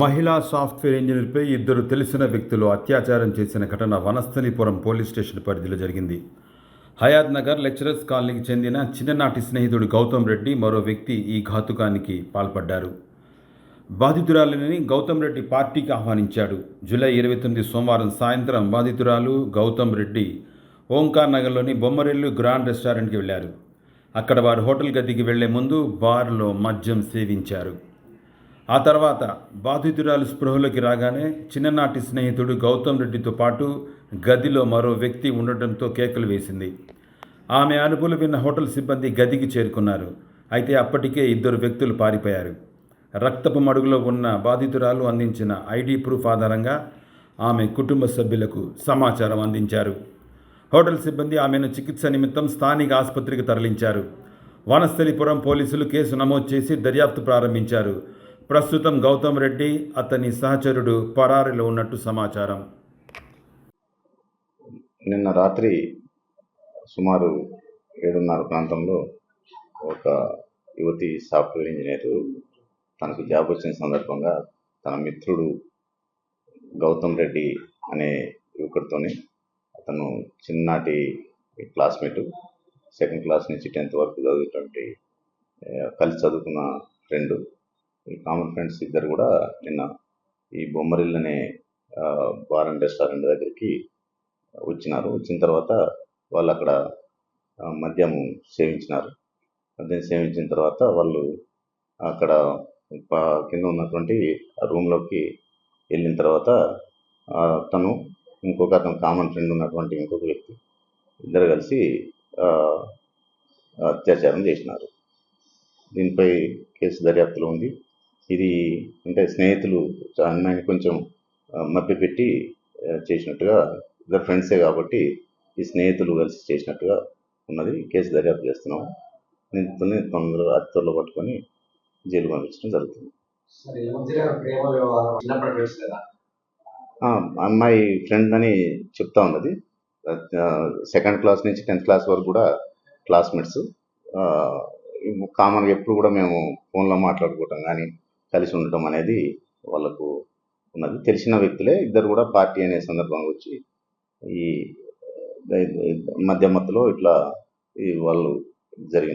మహిళా సాఫ్ట్వేర్ ఇంజనీర్పై ఇద్దరు తెలిసిన వ్యక్తులు అత్యాచారం చేసిన ఘటన వనస్థలిపురం పోలీస్ స్టేషన్ పరిధిలో జరిగింది. హయాత్ నగర్ లెక్చరర్స్ కాలనీకి చెందిన చిన్ననాటి స్నేహితుడు గౌతమ్ రెడ్డి మరో వ్యక్తి ఈ ఘాతుకానికి పాల్పడ్డారు. బాధితురాలిని గౌతమ్ రెడ్డి పార్టీకి ఆహ్వానించాడు. జూలై ఇరవై తొమ్మిది సోమవారం సాయంత్రం బాధితురాలు గౌతమ్ రెడ్డి ఓంకార్ నగర్లోని బొమ్మరెల్లు గ్రాండ్ రెస్టారెంట్కి వెళ్ళారు. అక్కడ వారు హోటల్ గదికి వెళ్ళే ముందు బార్లో మద్యం సేవించారు. ఆ తర్వాత బాధితురాలు స్పృహలోకి రాగానే చిన్ననాటి స్నేహితుడు గౌతమ్ రెడ్డితో పాటు గదిలో మరో వ్యక్తి ఉండటంతో కేకలు వేసింది. ఆమె అరుపులు విన్న హోటల్ సిబ్బంది గదికి చేరుకున్నారు. అయితే అప్పటికే ఇద్దరు వ్యక్తులు పారిపోయారు. రక్తపు మడుగులో ఉన్న బాధితురాలు అందించిన ఐడి ప్రూఫ్ ఆధారంగా ఆమె కుటుంబ సభ్యులకు సమాచారం అందించారు. హోటల్ సిబ్బంది ఆమెను చికిత్స నిమిత్తం స్థానిక ఆసుపత్రికి తరలించారు. వనస్థలిపురం పోలీసులు కేసు నమోదు చేసి దర్యాప్తు ప్రారంభించారు. ప్రస్తుతం గౌతమ్ రెడ్డి అతని సహచరుడు పరారిలో ఉన్నట్టు సమాచారం. నిన్న రాత్రి సుమారు ఏడున్నర ప్రాంతంలో ఒక యువతి సాఫ్ట్వేర్ ఇంజనీర్ తనకు జాబ్ వచ్చిన సందర్భంగా తన మిత్రుడు గౌతమ్ రెడ్డి అనే యువకుడితోనే అతను చిన్ననాటి క్లాస్మేట్ సెకండ్ క్లాస్ నుంచి టెన్త్ వరకు చదివేటువంటి కలిసి చదువుకున్న ఫ్రెండ్ ఈ కామన్ ఫ్రెండ్స్ ఇద్దరు కూడా నిన్న ఈ బొమ్మరిల్ అనే బార్ అండ్ రెస్టారెంట్ దగ్గరికి వచ్చినారు. వచ్చిన తర్వాత వాళ్ళు అక్కడ మద్యం సేవించినారు. మద్యం సేవించిన తర్వాత వాళ్ళు అక్కడ కింద ఉన్నటువంటి రూమ్లోకి వెళ్ళిన తర్వాత తను ఇంకొక అతను కామన్ ఫ్రెండ్ ఉన్నటువంటి ఇంకొక వ్యక్తి ఇద్దరు కలిసి అత్యాచారం చేసినారు. దీనిపై కేసు దర్యాప్తులో ఉంది. ఇది అంటే స్నేహితులు అమ్మాయిని కొంచెం మభ్యపెట్టి చేసినట్టుగా ఇద్దరు ఫ్రెండ్సే కాబట్టి ఈ స్నేహితులు కలిసి చేసినట్టుగా ఉన్నది. కేసు దర్యాప్తు చేస్తున్నాం నిందితుల్ని తొందరగా అతి త్వరలో పట్టుకొని జైలు పంపించడం జరుగుతుంది. అమ్మాయి ఫ్రెండ్ అని చెప్తా ఉన్నది. సెకండ్ క్లాస్ నుంచి టెన్త్ క్లాస్ వరకు కూడా క్లాస్మేట్స్. కామన్గా ఎప్పుడు కూడా మేము ఫోన్లో మాట్లాడుకోవటం కానీ కలిసి ఉండటం అనేది వాళ్ళకు ఉన్నది. తెలిసిన వ్యక్తులే ఇద్దరు కూడా పార్టీ అనే సందర్భంగా వచ్చి ఈ మధ్య మధ్యలో ఇట్లా ఈ వాళ్ళు జరిగింది